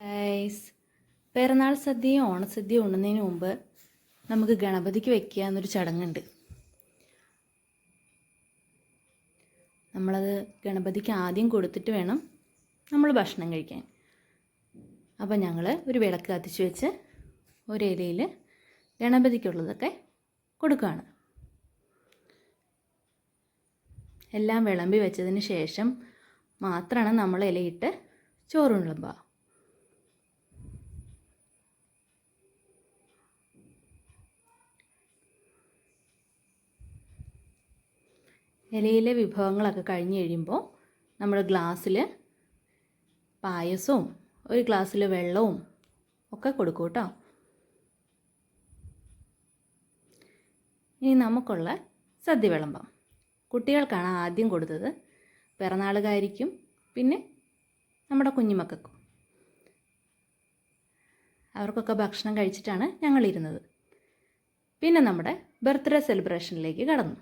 Guys പിറന്നാൾ സദ്യയും ഓണസദ്യയും ഉണ്ണുന്നതിന് മുമ്പ് നമുക്ക് ഗണപതിക്ക് വെക്കുക എന്നൊരു ചടങ്ങുണ്ട്. നമ്മളത് ഗണപതിക്ക് ആദ്യം കൊടുത്തിട്ട് വേണം നമ്മൾ ഭക്ഷണം കഴിക്കാൻ. അപ്പോൾ ഞങ്ങൾ ഒരു വിളക്ക് കത്തിച്ച് വെച്ച് ഒരു ഗണപതിക്കുള്ളതൊക്കെ കൊടുക്കുകയാണ്. എല്ലാം വിളമ്പി വെച്ചതിന് ശേഷം മാത്രമാണ് നമ്മൾ ഇലയിട്ട് ചോറ് ഇലയിലെ വിഭവങ്ങളൊക്കെ കഴിഞ്ഞ് കഴിയുമ്പോൾ നമ്മൾ ഗ്ലാസ്സിൽ പായസവും ഒരു ഗ്ലാസ്സിൽ വെള്ളവും ഒക്കെ കൊടുക്കും കേട്ടോ. ഇനി നമുക്കുള്ള സദ്യ വിളമ്പാം കുട്ടികൾക്കാണ് ആദ്യം കൊടുത്തത് പിറന്നാളുകാരിക്കും പിന്നെ നമ്മുടെ കുഞ്ഞുമക്കൾക്കും. അവർക്കൊക്കെ ഭക്ഷണം കഴിച്ചിട്ടാണ് ഞങ്ങളിരുന്നത്. പിന്നെ നമ്മുടെ ബർത്ത്ഡേ സെലിബ്രേഷനിലേക്ക് കടന്നു.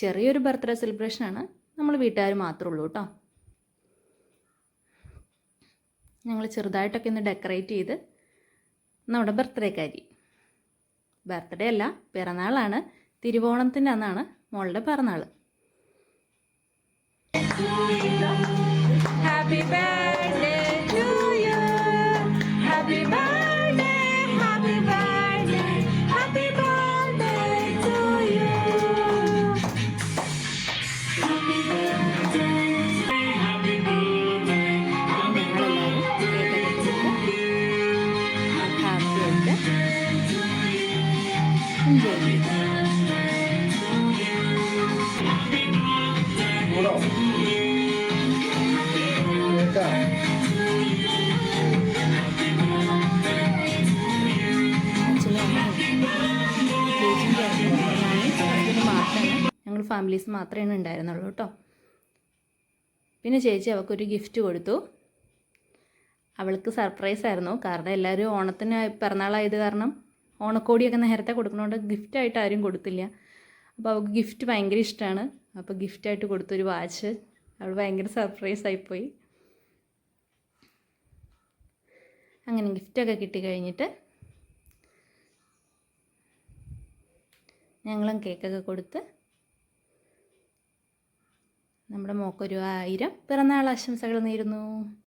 ചെറിയൊരു ബർത്ത്ഡേ സെലിബ്രേഷൻ ആണ് നമ്മൾ വീട്ടുകാർ മാത്രമേ ഉള്ളൂ കേട്ടോ. ഞങ്ങൾ ചെറുതായിട്ടൊക്കെ ഒന്ന് ഡെക്കറേറ്റ് ചെയ്ത് നമ്മുടെ ബർത്ത്ഡേ ബർത്ത്ഡേക്കാരി ബർത്ത്ഡേ അല്ല പിറന്നാളാണ്. തിരുവോണത്തിന്റെ അന്നാണ് മോളുടെ പിറന്നാൾ. Happy birthday. ഞങ്ങൾ ഫാമിലീസ് മാത്രമേ ഉണ്ടായിരുന്നുള്ളൂ കേട്ടോ. പിന്നെ ചേച്ചി അവൾക്കൊരു ഗിഫ്റ്റ് കൊടുത്തു. അവൾക്ക് സർപ്രൈസ് ആയിരുന്നു. കാരണം എല്ലാവരും ഓണത്തിന് പിറന്നാളായത് കാരണം ഓണക്കോടിയൊക്കെ നേരത്തെ കൊടുക്കണോണ്ട് ഗിഫ്റ്റായിട്ട് ആരും കൊടുത്തില്ല. അപ്പോൾ അവൾക്ക് ഗിഫ്റ്റ് ഭയങ്കര ഇഷ്ടമാണ് അപ്പോൾ ഗിഫ്റ്റായിട്ട് കൊടുത്തൊരു വാച്ച്. അവൾ ഭയങ്കര സർപ്രൈസ് ആയിപ്പോയി അങ്ങനെ ഗിഫ്റ്റൊക്കെ കിട്ടി കഴിഞ്ഞിട്ട് ഞങ്ങളും കേക്കൊക്കെ കൊടുത്ത് നമ്മുടെ മോക്കൊരു ആയിരം പിറന്നാൾ ആശംസകൾ നേരുന്നു.